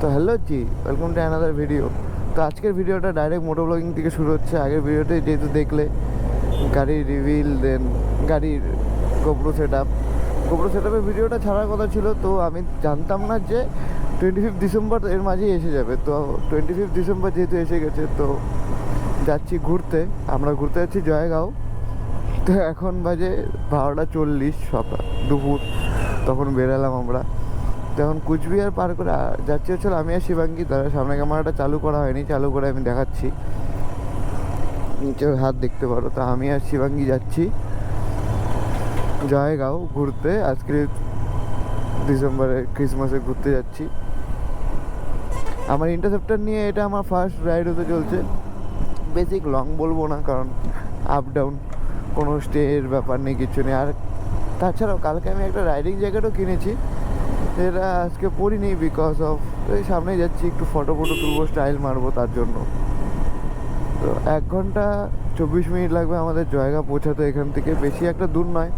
তো hello ji welcome to another video তো আজকের ভিডিওটা ডাইরেক্ট মোটো ব্লগিং থেকে শুরু হচ্ছে। আগের ভিডিওতে যেহেতু দেখলে, গাড়ির রিভিল দেন গাড়ির GoPro set up GoPro set আপের ভিডিওটা ছাড়ার কথা ছিল, তো আমি জানতাম না যে টোয়েন্টি ফিফথ ডিসেম্বর এর মাঝেই এসে যাবে। তো টোয়েন্টি ফিফথ ডিসেম্বর যেহেতু এসে গেছে, তো যাচ্ছি ঘুরতে। আমরা ঘুরতে যাচ্ছি জয়গাঁও। তো এখন বাজে বারোটা চল্লিশ সকাল, দুপুর। তখন বেরালাম আমরা। তো এখন কুচবিহার পার করে যাচ্ছি হচ্ছে আমি আর শিবাঙ্গি, তারা সামনে ক্যামেরাটা চালু করা হয়নি, চালু করে আমি দেখাচ্ছি। নিচের হাত দেখতে পারো, তো আমি আর শিবাঙ্গি যাচ্ছি। জয়গাঁও ঘুরতে, আজকে ডিসেম্বরে ক্রিসমাসে ঘুরতে যাচ্ছি। আমার ইন্টারসেপ্টার নিয়ে এটা আমার ফার্স্ট রাইড হতে চলছে। বেসিক লং বলব না, কারণ আপ ডাউন কোনো স্টের ব্যাপার নেই, কিছু নেই। আর তাছাড়াও কালকে আমি একটা রাইডিং জ্যাকেটও কিনেছি। যেটা আজকে পরিনি বিকজ অফ এই সামনে যাচ্ছি, একটু ফটো ফটো তুলবো স্টাইল মারবো তার জন্য। তো এক ঘণ্টা চব্বিশ মিনিট লাগবে আমাদের জয়গা পৌঁছাতে এখান থেকে, বেশি একটা দূর নয়।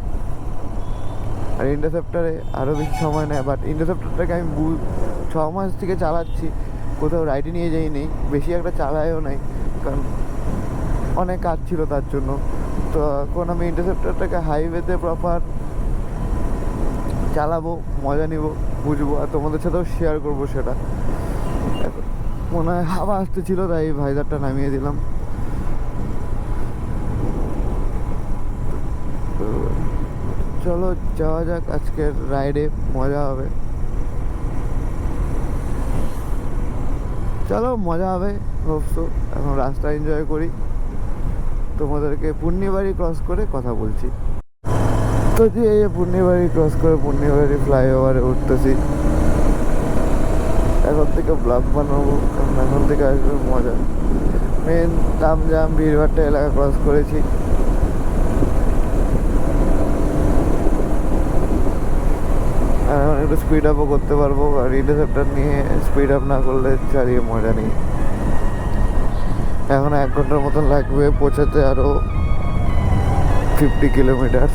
আর ইন্টারসেপ্টারে আরও বেশি সময় নেয় বাট ইন্টারসেপ্টারটাকে আমি বু- ছ মাস থেকে চালাচ্ছি, কোথাও রাইডে নিয়ে যাইনি, বেশি একটা চালাইও নাই, কারণ অনেক কাজ ছিল তার জন্য। তো এখন আমি ইন্টারসেপ্টারটাকে হাইওয়েতে প্রপার চালাবো মজা নিব, বুঝব আর তোমাদের সাথেও শেয়ার করব সেটা। মনে হয় হাওয়া আসতেছিল, তাই ভাইজারটা নামিয়ে দিলাম। চলো, যাওয়া যাক, আজকের রাইডে মজা হবে। চলো, মজা হবে হোপসো এখন রাস্তা এনজয় করি। তোমাদেরকে পূর্ণিবাড়ি ক্রস করে কথা বলছি। যে এই পূর্ণিবাড়ি ক্রস করে পূর্ণিবাড়ি ফ্লাইওভারে উঠতেছি। এখন থেকে ব্লগ বানাবো, কারণ এখন থেকে আসবে মজা। মেন তামজাম ভিড়ভাট্টা এলাকা ক্রস করেছি। একটু স্পিড আপও করতে পারব, আর ইন্টারসেপ্টার নিয়ে স্পিড আপ না করলে চালিয়ে মজা নেই। এখন এক ঘণ্টার মতন লাগবে, পৌঁছাতে আরও ফিফটি কিলোমিটার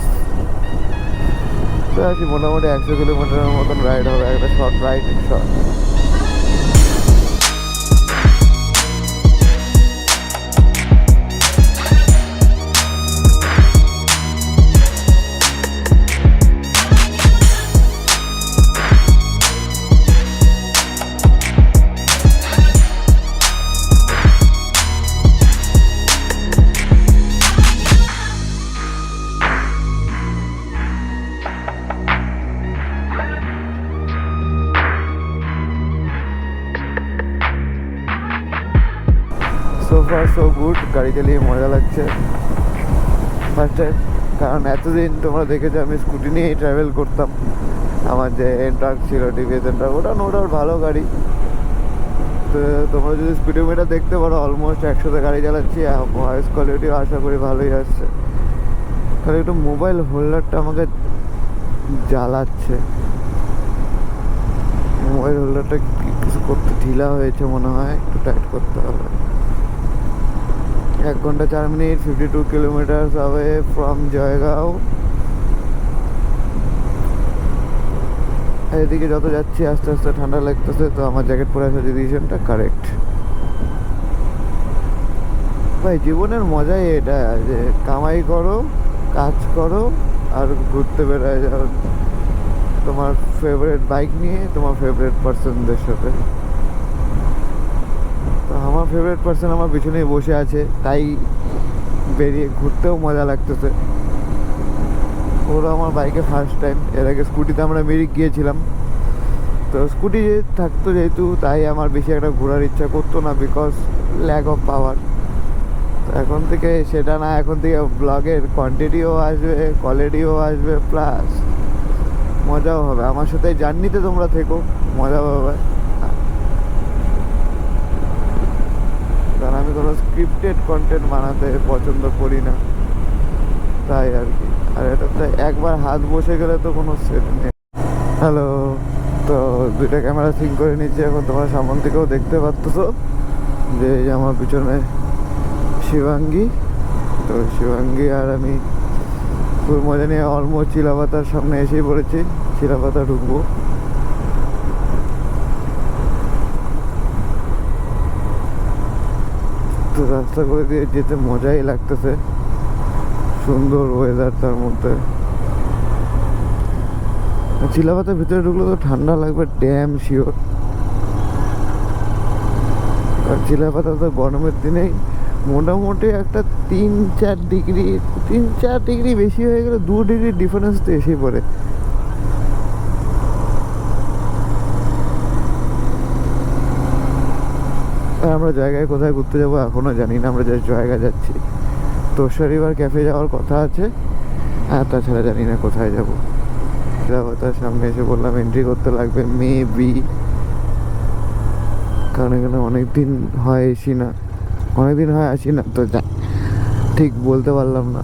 তো আছে মোটামুটি একশো কিলোমিটারের মতন রাইড হবে একটা short ride short so far so good গাড়ি চালিয়ে মজা লাগছে। ফার্স্ট টাইম কারণ এতদিন তোমরা দেখেছ, আমি স্কুটি নিয়েই ট্রাভেল করতাম। আমার যে এন্ট্রাক ছিল টিভিএস এন্ট্রাক ওটা নো ডাউট ভালো গাড়ি। তো তোমরা যদি স্পিডোমিটার দেখতে পারো অলমোস্ট একশোতে গাড়ি চালাচ্ছি। ভয়েস কোয়ালিটিও আশা করি ভালোই আসছে। তাহলে একটু মোবাইল হোল্ডারটা আমাকে জ্বালাচ্ছে। মোবাইল হোল্ডারটা কিছু করতে ঢিলা হয়েছে মনে হয়, একটু টাইট করতে হবে। এক ঘণ্টা চার minute fifty two kilometre away from Jaigaon এদিকে যত যাচ্ছি, আস্তে আস্তে ঠান্ডা লাগতেছে, তো আমার জ্যাকেট পরে আসা ডিসিশনটা কারেক্ট ভাই, জীবনের মজাই এটা যে কামাই করো, কাজ করো, আর ঘুরতে বেরোয় যাও। তোমার ফেভারিট বাইক নিয়ে, তোমার ফেভারিট পার্সনদের সাথে। আমার ফেভারিট পার্সন আমার পিছনেই বসে আছে, তাই বেরিয়ে ঘুরতেও মজা লাগতেছে। ওরা আমার বাইকে ফার্স্ট টাইম এর আগে স্কুটিতে আমরা মিরিক গিয়েছিলাম। তো স্কুটি থাকতো যেহেতু, তাই আমার বেশি একটা ঘোরার ইচ্ছা করতো না বিকজ ল্যাক অফ পাওয়ার তো এখন থেকে সেটা না, এখন থেকে ব্লগের কোয়ান্টিটিও আসবে কোয়ালিটিও আসবে প্লাস মজাও হবে। আমার সাথে জার্নিতে তোমরা থেকো, মজা হবে কোনো স্ক্রিপ্টেড কন্টেন্ট বানাতে পছন্দ করি না। তাই আর কি। আর এটাতে একবার হাত বসে গেলে তো কোনো সেট নেই। হ্যালো তো দুইটা ক্যামেরা সিং করে নিচ্ছি এখন, তোমার সামন থেকেও দেখতে পাচ্ছ যে এই আমার পিছনে শিবাঙ্গী। তো শিবাঙ্গী আর আমি খুব মজা নিয়ে অলমোস্ট চিলাপাতার সামনে এসেই পড়েছি। চিলাপাতা ঢুকবো। তো রাস্তা করে দিয়ে যেতে মজাই লাগতেছে। সুন্দর ওয়েদার তার মধ্যে। চিলাপাতার ভিতরে ঢুকলে তো ঠান্ডা লাগবে ড্যাম শিওর আর চিলাপাতা তো গরমের দিনেই মোটামুটি একটা তিন চার ডিগ্রি তিন চার ডিগ্রি বেশি হয়ে গেলে দু ডিগ্রি ডিফারেন্স তো এসেই পড়ে। আমরা জায়গায় কোথায় ঘুরতে যাব এখনও জানি না, আমরা যে জায়গা যাচ্ছি। তোষা রিভার ক্যাফে যাওয়ার কথা আছে, আর তাছাড়া জানি না কোথায় যাব। তার সামনে এসে বললাম এন্ট্রি করতে লাগবে মে বি কারণ এখানে অনেক দিন হয় এসি না। অনেক দিন হয় আসি না, তো ঠিক বলতে পারলাম না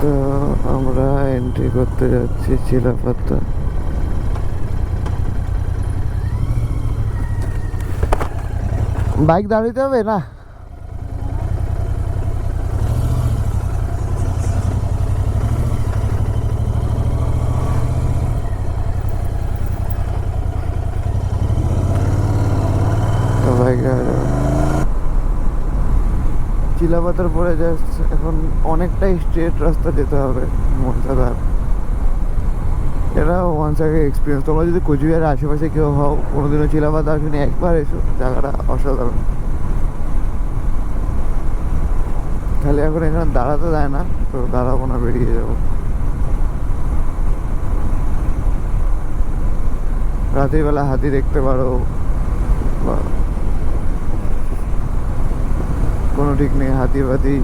তো আমরা এন্ট্রি করতে যাচ্ছি চিলাপাতা বাইক দাঁড়াতে হবে না? বাইক চিলাপাতার পরে জাস্ট এখন অনেকটাই স্ট্রেট রাস্তা যেতে হবে মনসাদার। এটা ওয়ান সাইড এক্সপিরিয়েন্স তোমরা যদি কোচবিহারের আশেপাশে কেউ হও, কোনোদিনও চিলাপাতা আসেনি, একবার এসো, জায়গাটা অসাধারণ। খালি এখন এখানে দাঁড়াতে দেয় না, তো দাঁড়াবো না, বেরিয়ে যাব। রাতের বেলা হাতি দেখতে পারো কোনো ঠিক নেই, হাতি ফাতি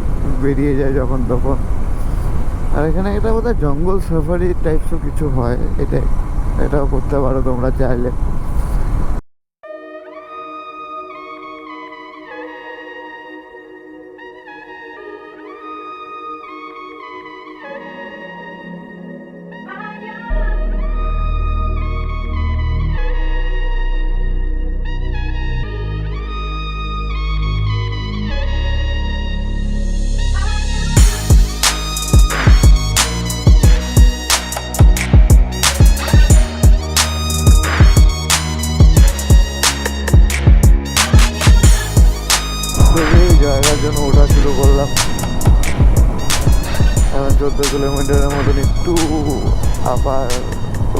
বেরিয়ে যায় যখন তখন। আর এখানে একটা বোধহয় জঙ্গল সাফারি টাইপসও কিছু হয়, এটাই। এটাও করতে পারো তোমরা চাইলে। জন্য ওঠা শুরু করলাম। এখন চোদ্দ কিলোমিটারের মতন একটু আবার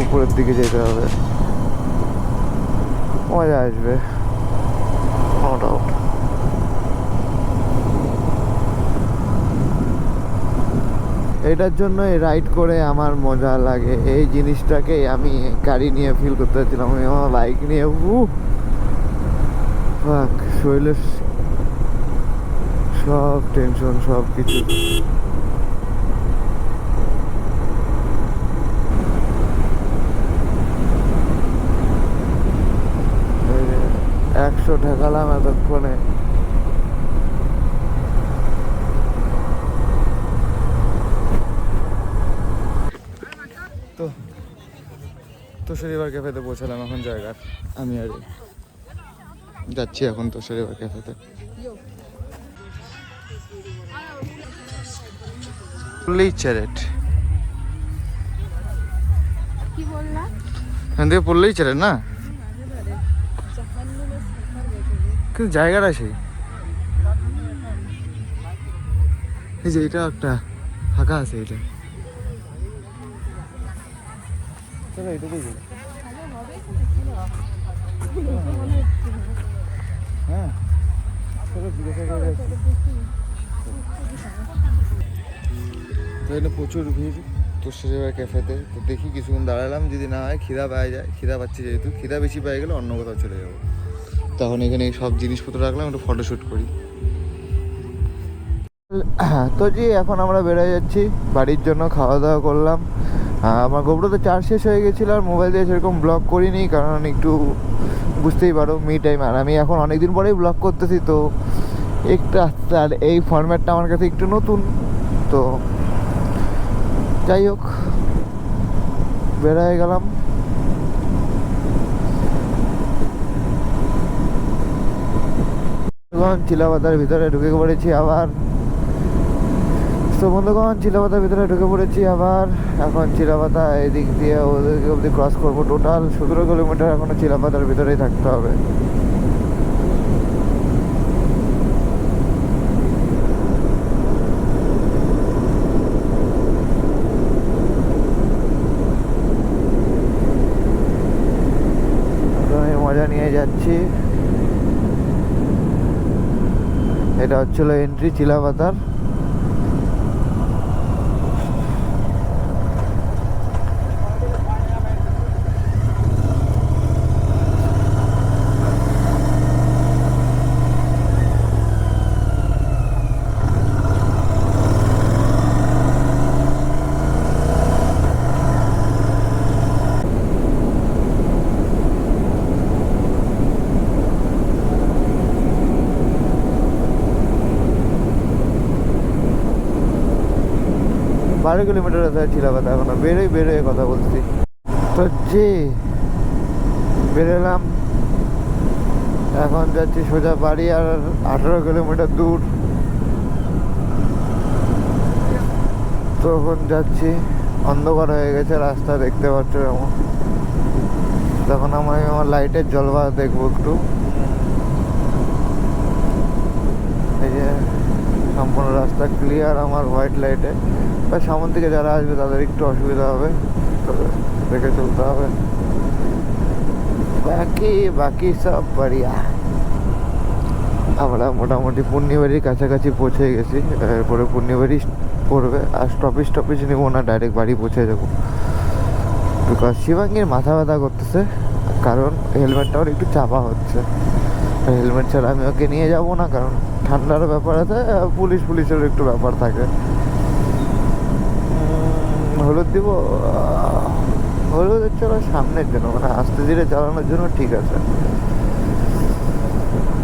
উপরের দিকে যেতে হবে। মজা আসবে। এটার জন্যই রাইড করে আমার মজা লাগে। এই জিনিসটাকেই আমি গাড়ি নিয়ে ফিল করতে চাচ্ছিলাম আমি আমার বাইক নিয়ে উ শরীরের সব টেনশন সব কিছু। একশো ঠেকালাম এতক্ষণে। তো তো শনিবার ক্যাফেতে পৌঁছালাম এখন জায়গার। আমি আর। যাচ্ছি এখন তো শনিবার ক্যাফেতে চ্যারেট এখান থেকে পড়লেই চ্যারেট না? কিন্তু জায়গাটা সেই। এই যে এটা একটা ফাঁকা আছে এটা। হ্যাঁ। এখানে প্রচুর ভিড় তোষের ক্যাফেতে। তো দেখি কিছুক্ষণ দাঁড়ালাম, যদি না হয় খিদা পাওয়া যায়, খিদা পাচ্ছি যেহেতু। খিদা বেশি পেয়ে গেলে অন্য কোথাও চলে যাব। তখন এখানে সব জিনিসপত্র রাখলাম, একটু ফটোশ্যুট করি। তো জি, এখন আমরা বেরোয় যাচ্ছি, বাড়ির জন্য খাওয়া দাওয়া করলাম আমার আমার গোবরতে চার্জ শেষ হয়ে গেছিল, আর মোবাইল দিয়ে সেরকম ব্লগ করিনি, কারণ একটু বুঝতেই পারো মি টাইম আর আমি এখন অনেক দিন পরেই ব্লগ করতেছি, তো একটু আর এই ফরম্যাটটা আমার কাছে একটু নতুন, তো যাই হোক বের হয়ে গেলাম চিলাপাতার ভিতরে ঢুকে পড়েছি আবার। তো বন্ধুগণ চিলাপাতার ভিতরে ঢুকে পড়েছি আবার। এখন চিলাপাতা এদিক দিয়ে ওদিকে অবধি ক্রস করব টোটাল সতেরো কিলোমিটার এখনও চিলাপাতার ভিতরেই থাকতে হবে তো আমি মজা নিয়ে যাচ্ছি। এটা হচ্ছিল এন্ট্রি চিলাপাতার বারো কিলোমিটার আছে চিলাপাতা এখনও বেরোই বেরোয় কথা বলছি। তো যে বেরোলাম। এখন যাচ্ছি সোজা বাড়ি আর আঠারো কিলোমিটার দূর। তখন যাচ্ছি, অন্ধকার হয়ে গেছে, রাস্তা দেখতে পাচ্ছ এমন। তখন আমি আমার লাইটের জলবা দেখব একটু এই যে সম্পূর্ণ রাস্তা ক্লিয়ার আমার হোয়াইট লাইটে বা সামন থেকে যারা আসবে তাদের একটু অসুবিধা হবে, তবে দেখে চলতে হবে। বাকি বাকি সব বাড়িয়া। আমরা মোটামুটি পূর্ণিবাড়ির কাছাকাছি পৌঁছে গেছি। এরপরে পূর্ণিবাড়ি পড়বে, আর স্টপেজ স্টপেজ নেব না ডাইরেক্ট বাড়ি পৌঁছে যাব। বিকজ শিবাঙ্গীর মাথা ব্যথা করতেছে, কারণ হেলমেটটা হেলমেটটাও একটু চাপা হচ্ছে। হেলমেট ছাড়া আমি ওকে নিয়ে যাব না, কারণ ঠান্ডার ব্যাপার আছে পুলিশ পুলিশের একটু ব্যাপার থাকে। হলুদ দিব হলুদ হচ্ছে সামনের জন্য মানে আস্তে ধীরে চালানোর জন্য ঠিক আছে।